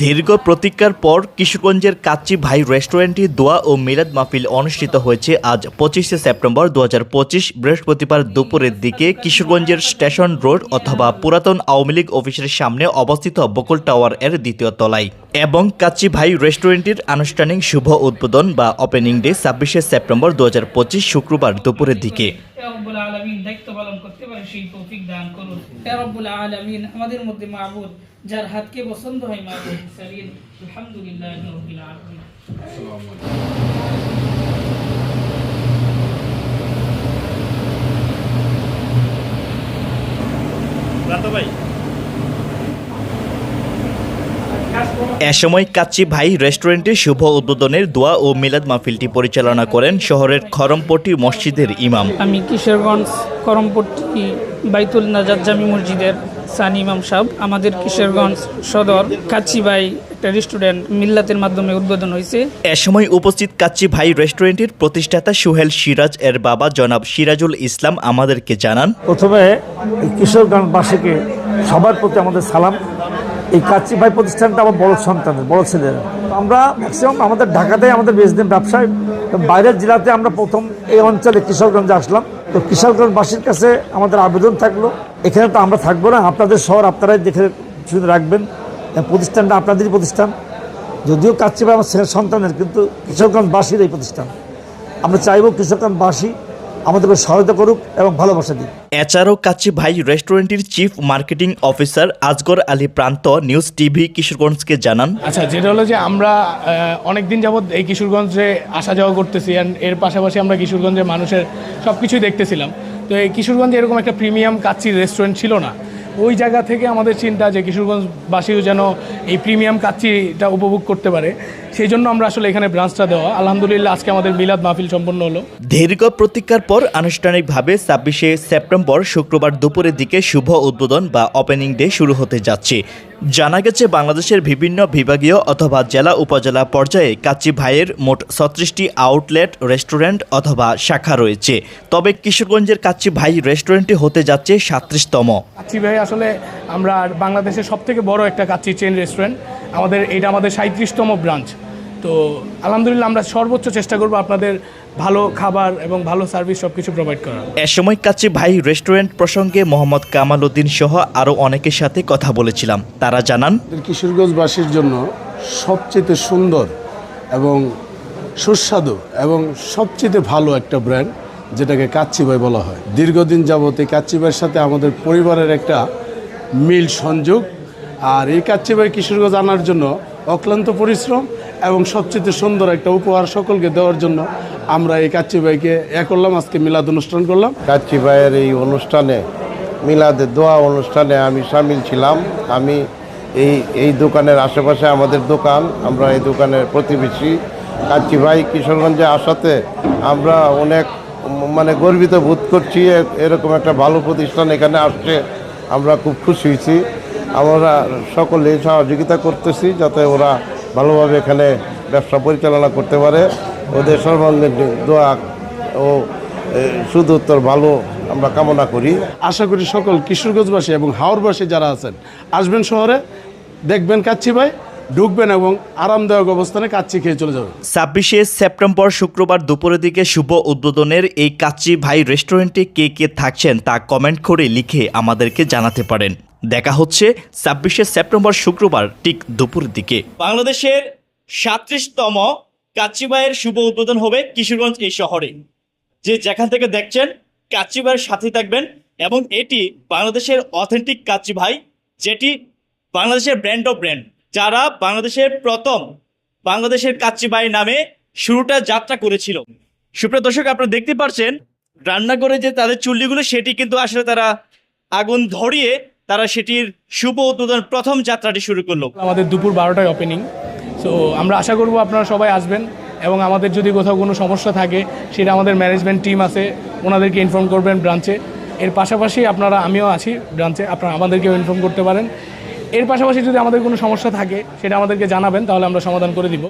দীর্ঘ প্রতীক্ষার পর কিশোরগঞ্জের কাচ্চি ভাই রেস্টুরেন্টে দোয়া ও মিলাদ মাহফিল অনুষ্ঠিত হয়েছে আজ পঁচিশে সেপ্টেম্বর দু হাজার পঁচিশ বৃহস্পতিবার দুপুরের দিকে কিশোরগঞ্জের স্টেশন রোড অথবা পুরাতন আওয়ামী লীগ অফিসের সামনে অবস্থিত বকুল টাওয়ার এর দ্বিতীয় তলায়। এবং কাচ্চি ভাই রেস্টুরেন্টের আনুষ্ঠানিক শুভ উদ্বোধন বা ওপেনিং ডে ছাব্বিশে সেপ্টেম্বর দু হাজার পঁচিশ শুক্রবার দুপুরের দিকে। আমাদের মধ্যে মাহবুদ যার হাতকে পছন্দ হয় সালিন আলহামদুলিল্লাহ আলামিন। এ সময় কাচ্চি ভাই রেস্টুরেন্টের শুভ উদ্বোধনের দোয়া ও মিলাদ মাহফিলটি পরিচালনা করেন শহরের খরমপট্টি মসজিদের ইমাম। আমি কিশোরগঞ্জ করমপট্টি বাইতুল নাজাদ জামি মসজিদের সানি ইমাম সাহেব আমাদের কিশোরগঞ্জ সদর কাচ্চিবাই একটা রেস্টুরেন্ট মিল্লাতের মাধ্যমে উদ্বোধন হয়েছে। এ সময় উপস্থিত কাচ্চি ভাই রেস্টুরেন্টের প্রতিষ্ঠাতা সুহেল সিরাজ এর বাবা জনাব সিরাজুল ইসলাম আমাদেরকে জানান। প্রথমে কিশোরগঞ্জবাসীকে সবার প্রতি আমাদের সালাম। এই কাচ্চি ভাই প্রতিষ্ঠানটা আমার বড় সন্তানের, বড় ছেলেরা। আমরা ম্যাক্সিমাম আমাদের ঢাকাতেই আমাদের বিজনেস ব্যবসায়, তো বাইরের জেলাতে আমরা প্রথম এই অঞ্চলে কিশোরগঞ্জে আসলাম। তো কিশোরগঞ্জবাসীর কাছে আমাদের আবেদন থাকল। এখানে তো আমরা থাকব না, আপনাদের শহর আপনারাই দেখে শুনে রাখবেন। প্রতিষ্ঠানটা আপনাদেরই প্রতিষ্ঠান। যদিও কাচ্চি ভাই আমার সন্তানের, কিন্তু কিশোরগঞ্জবাসীর এই প্রতিষ্ঠান। আমরা চাইব কিশোরগঞ্জবাসী আমাদেরকে সহায়তা করুক এবং ভালোবাসা দিক। এছাড়াও কাচ্চি ভাই রেস্টুরেন্টের chief marketing officer Azgar Ali Pranto news TV কিশোরগঞ্জকে জানান। আচ্ছা যেটা হলো যে আমরা অনেক দিন যাবৎ এই কিশোরগঞ্জে আসা যাওয়া করতেছি অ্যান্ড এর পাশাপাশি আমরা কিশোরগঞ্জের মানুষের সব কিছুই দেখতেছিলাম। তো এই কিশোরগঞ্জে এরকম একটা প্রিমিয়াম কাচ্চির রেস্টুরেন্ট ছিল না। ওই জায়গা থেকে আমাদের চিন্তা যে কিশোরগঞ্জবাসীও যেন এই প্রিমিয়াম কাচ্চিটা উপভোগ করতে পারে। সেই জন্য আমরা আসলে এখানে ব্রাঞ্চটা দেওয়া। আলহামদুলিল্লাহ আজকে আমাদের মিলাদ মাহফিল সম্পন্ন হলো। দীর্ঘ প্রতীক্ষার পর আনুষ্ঠানিকভাবে ছাব্বিশে সেপ্টেম্বর শুক্রবার দুপুরের দিকে শুভ উদ্বোধন বা ওপেনিং ডে শুরু হতে যাচ্ছে। জানা গেছে বাংলাদেশের বিভিন্ন বিভাগীয় অথবা জেলা উপজেলা পর্যায়ে কাচ্চি ভাইয়ের মোট ছত্রিশটি আউটলেট রেস্টুরেন্ট অথবা শাখা রয়েছে। তবে কিশোরগঞ্জের কাচ্চি ভাই রেস্টুরেন্টটি হতে যাচ্ছে সাত্রিশতম কাচ্চি ভাই আসলে আমরা বাংলাদেশের সব থেকে বড় একটা কাচ্চি চেন রেস্টুরেন্ট আমাদের এটা আমাদের সাঁত্রিশতম ব্রাঞ্চ তো আলহামদুলিল্লাহ আমরা সর্বোচ্চ চেষ্টা করব আপনাদের ভালো খাবার এবং ভালো সার্ভিস সব কিছু প্রোভাইড করার। এ সময় কাচ্চি ভাই রেস্টুরেন্ট প্রসঙ্গে মোহাম্মদ কামাল উদ্দিন সহ আরও অনেকের সাথে কথা বলেছিলাম। তারা জানান কিশোরগঞ্জবাসীর জন্য সবচেয়ে সুন্দর এবং সুস্বাদু এবং সবচেয়ে ভালো একটা ব্র্যান্ড যেটাকে কাচ্চিবাই বলা হয়। দীর্ঘদিন যাবত এই কাচ্চিবাইয়ের সাথে আমাদের পরিবারের একটা মিল সংযোগ। আর এই কাচ্চিবাই কিশোরগঞ্জ আনার জন্য অক্লান্ত পরিশ্রম এবং সবচেয়ে সুন্দর একটা উপহার সকলকে দেওয়ার জন্য আমরা এই কাচ্চি ভাইকে এ করলাম, আজকে মিলাদ অনুষ্ঠান করলাম। কাচ্চি ভাইয়ের এই অনুষ্ঠানে মিলাদের দোয়া অনুষ্ঠানে আমি সামিল ছিলাম। আমি এই এই দোকানের আশেপাশে আমাদের দোকান, আমরা এই দোকানের প্রতিবেশী। কাচ্চি ভাই কিশোরগঞ্জে আসাতে আমরা অনেক মানে গর্বিত বোধ করছি এরকম একটা ভালো প্রতিষ্ঠান এখানে আসছে, আমরা খুব খুশি হয়েছি। আমরা সকলে সহযোগিতা করতেছি যাতে ওরা ভালোভাবে এখানে ব্যবসা পরিচালনা করতে পারে। ওদের সর্বাঙ্গীন দোয়া ও সুদুত্তর ভালো আমরা কামনা করি। আশা করি সকল কিশোরগঞ্জবাসী এবং হাওড়বাসী যারা আছেন আসবেন শহরে দেখবেন কাচ্ছি ভাই ঢুকবেন এবং আরামদায়ক অবস্থানে কাচ্চি খেয়ে চলে যাবেন। ছাব্বিশে সেপ্টেম্বর শুক্রবার দুপুরের দিকে শুভ উদ্বোধনের এই কাচ্চি ভাই রেস্টুরেন্টে কে কে থাকছেন তা কমেন্ট করে লিখে আমাদেরকে জানাতে পারেন। দেখা হচ্ছে ছাব্বিশে সেপ্টেম্বর শুক্রবার ঠিক দুপুরের দিকে। বাংলাদেশের সাত্রিশতম কাচ্চি ভাইয়ের শুভ উদ্বোধন হবে কিশোরগঞ্জ এই শহরে। যে যেখান থেকে দেখছেন কাচ্চি ভাইয়ের সাথে থাকবেন এবং এটি বাংলাদেশের অথেন্টিক কাচ্চি ভাই যেটি বাংলাদেশের ব্র্যান্ড অফ ব্র্যান্ড যারা বাংলাদেশের প্রথম বাংলাদেশের কাচ্চি ভাই নামে শুরুটা যাত্রা করেছিল। সুপ্রিয় দর্শক, আপনারা দেখতে পাচ্ছেন রান্না করে যে তাদের চুল্লিগুলো, সেটি কিন্তু আসলে তারা আগুন ধরিয়ে তারা সেটির শুভ উদ্বোধন প্রথম যাত্রাটি শুরু করল। আমাদের দুপুর বারোটায় ওপেনিং সো আমরা আশা করব আপনারা সবাই আসবেন এবং আমাদের যদি কোথাও কোনো সমস্যা থাকে, সেটা আমাদের ম্যানেজমেন্ট টিম আছে, ওনাদেরকে ইনফর্ম করবেন ব্রাঞ্চে এর পাশাপাশি আপনারা, আমিও আছি ব্রাঞ্চে আপনারা আমাদেরকেও ইনফর্ম করতে পারেন। এর পাশাপাশি যদি আমাদের কোনো সমস্যা থাকে, সেটা আমাদেরকে জানাবেন, তাহলে আমরা সমাধান করে দিব।